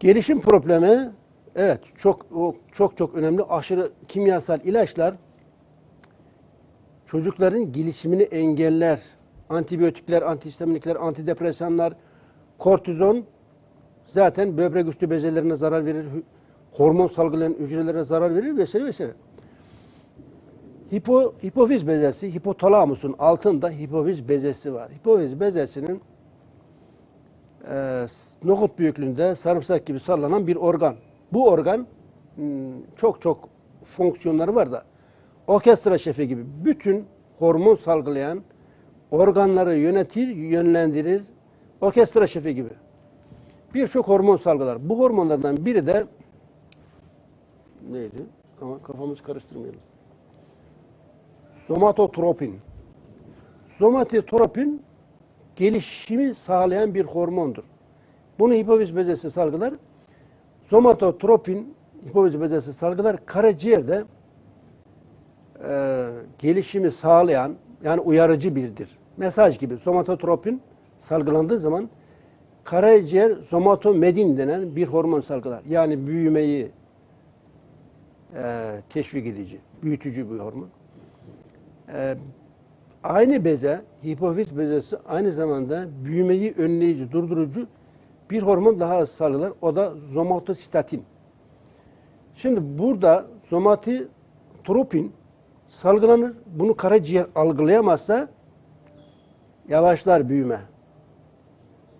Gelişim problemi evet çok çok çok önemli. Aşırı kimyasal ilaçlar çocukların gelişimini engeller. Antibiyotikler, antihistaminikler, antidepresanlar, kortizon zaten böbrek üstü bezelerine zarar verir. Hormon salgılayan hücrelerine zarar verir vesaire vesaire. Hipo, hipofiz bezesi, hipotalamusun altında hipofiz bezesi var. Hipofiz bezesinin e, nohut büyüklüğünde sarımsak gibi sallanan bir organ. Bu organ hmm, çok çok fonksiyonları var da orkestra şefi gibi bütün hormon salgılayan organları yönetir, yönlendirir. Orkestra şefi gibi. Birçok hormon salgılar. Bu hormonlardan biri de neydi? Ama kafamızı karıştırmayalım. Somatotropin. Somatotropin gelişimi sağlayan bir hormondur. Bunu hipofiz bezesi salgılar. Somatotropin hipofiz bezesi salgılar karaciğerde e, gelişimi sağlayan yani uyarıcı biridir. Mesaj gibi somatotropin salgılandığı zaman karaciğer somatomedin denen bir hormon salgılar. Yani büyümeyi e, teşvik edici, büyütücü bir hormon. E, aynı beze, hipofiz bezesi aynı zamanda büyümeyi önleyici, durdurucu bir hormon daha salgılar. O da somatostatin. Şimdi burada somatotropin salgılanır. Bunu karaciğer algılayamazsa yavaşlar büyüme.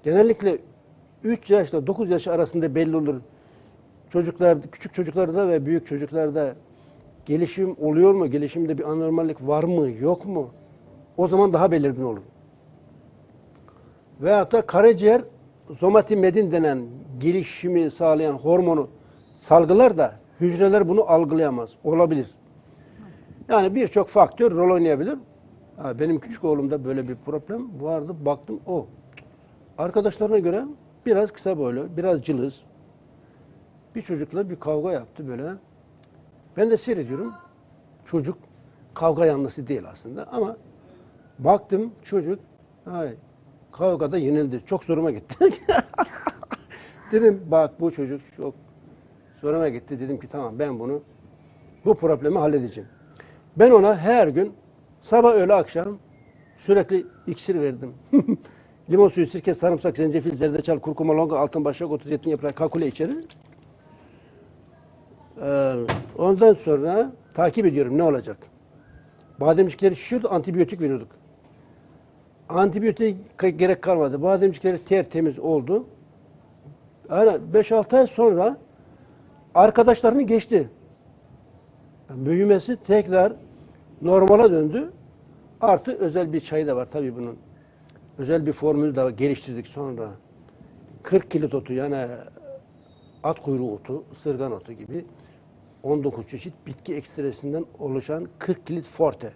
Genellikle 3 yaşla 9 yaş arasında belli olur. Çocuklar, küçük çocuklarda ve büyük çocuklarda gelişim oluyor mu? Gelişimde bir anormallik var mı? Yok mu? O zaman daha belirgin olur. Veyahut da karaciğer somatimedin denen gelişimi sağlayan hormonu salgılar da hücreler bunu algılayamaz. Olabilir. Yani birçok faktör rol oynayabilir. Benim küçük oğlumda böyle bir problem vardı. Baktım o. Arkadaşlarına göre biraz kısa boylu, biraz cılız. Bir çocukla bir kavga yaptı böyle. Ben de seyrediyorum. Çocuk kavga yanlısı değil aslında ama baktım çocuk ay, kavgada yenildi. Çok zoruma gitti. dedim bak bu çocuk çok zoruma gitti. Dedim ki tamam ben bunu bu problemi halledeceğim. Ben ona her gün sabah öğle akşam sürekli iksir verdim. Limon suyu, sirke, sarımsak, zencefil, zerdeçal, kurkuma, longa, altın başak, otuz zeytin yaprağı, kakule içerir. Ee, ondan sonra takip ediyorum ne olacak. Bademcikleri şişiyordu, antibiyotik veriyorduk. Antibiyotik gerek kalmadı. Bademcikleri tertemiz oldu. Yani 5-6 ay sonra arkadaşlarını geçti. Yani büyümesi tekrar normala döndü. Artı özel bir çayı da var tabii bunun. Özel bir formülü de geliştirdik sonra. 40 kilit otu yani at kuyruğu otu, ısırgan otu gibi 19 çeşit bitki ekstresinden oluşan 40 kilit forte.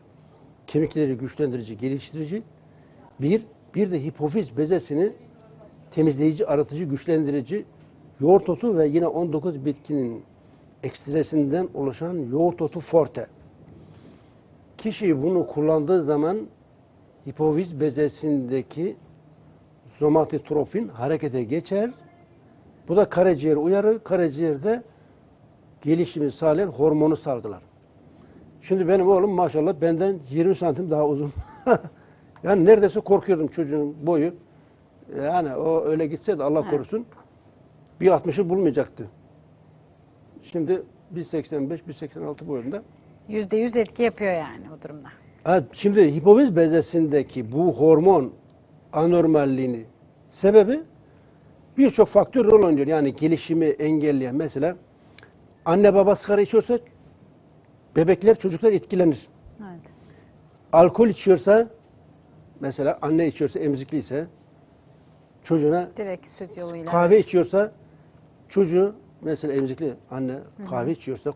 Kemikleri güçlendirici, geliştirici. Bir, bir de hipofiz bezesini temizleyici, aratıcı, güçlendirici yoğurt otu ve yine 19 bitkinin ekstresinden oluşan yoğurt otu forte. Kişi bunu kullandığı zaman hipofiz bezesindeki somatotropin harekete geçer. Bu da karaciğer uyarır. Karaciğerde gelişimi sağlayan hormonu salgılar. Şimdi benim oğlum maşallah benden 20 santim daha uzun. yani neredeyse korkuyordum çocuğun boyu. Yani o öyle gitse de Allah korusun bir 60'ı bulmayacaktı. Şimdi 1.85, 1.86 boyunda. Yüzde yüz etki yapıyor yani o durumda. Evet, şimdi hipofiz bezesindeki bu hormon anormalliğini sebebi birçok faktör rol oynuyor. Yani gelişimi engelleyen mesela anne baba sigara içiyorsa bebekler çocuklar etkilenir. Evet. Alkol içiyorsa mesela anne içiyorsa emzikliyse çocuğuna Direkt süt yoluyla. kahve evet. içiyorsa çocuğu mesela emzikli anne kahve içiyorsa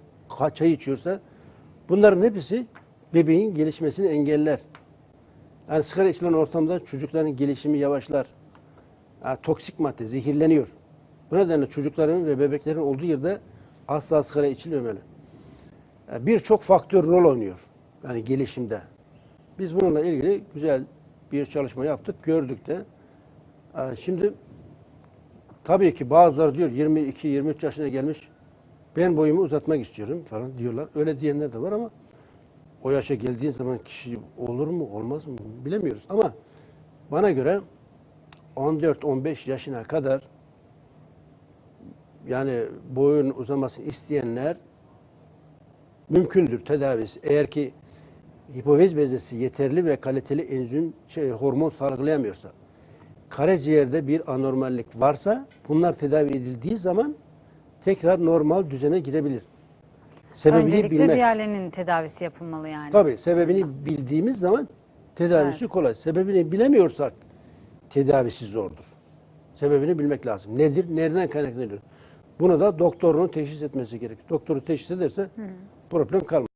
çay içiyorsa bunların hepsi bebeğin gelişmesini engeller. Yani sigara içilen ortamda çocukların gelişimi yavaşlar. Yani toksik madde zehirleniyor. Bu nedenle çocukların ve bebeklerin olduğu yerde asla sigara içilmemeli. Yani Birçok faktör rol oynuyor. Yani gelişimde. Biz bununla ilgili güzel bir çalışma yaptık, gördük de. Ee, Şimdi Tabii ki bazıları diyor 22-23 yaşına gelmiş ben boyumu uzatmak istiyorum falan diyorlar. Öyle diyenler de var ama o yaşa geldiğin zaman kişi olur mu olmaz mı bilemiyoruz. Ama bana göre 14-15 yaşına kadar yani boyun uzamasını isteyenler mümkündür tedavisi. Eğer ki hipofiz bezesi yeterli ve kaliteli enzim şey, hormon salgılayamıyorsa, karaciğerde bir anormallik varsa bunlar tedavi edildiği zaman tekrar normal düzene girebilir. Sebebini Öncelikle bilmek. diğerlerinin tedavisi yapılmalı yani. Tabii sebebini bildiğimiz zaman tedavisi kolay. Sebebini bilemiyorsak tedavisi zordur. Sebebini bilmek lazım. Nedir? Nereden kaynaklanıyor? Bunu da doktorunun teşhis etmesi gerek. Doktoru teşhis ederse problem kalmaz.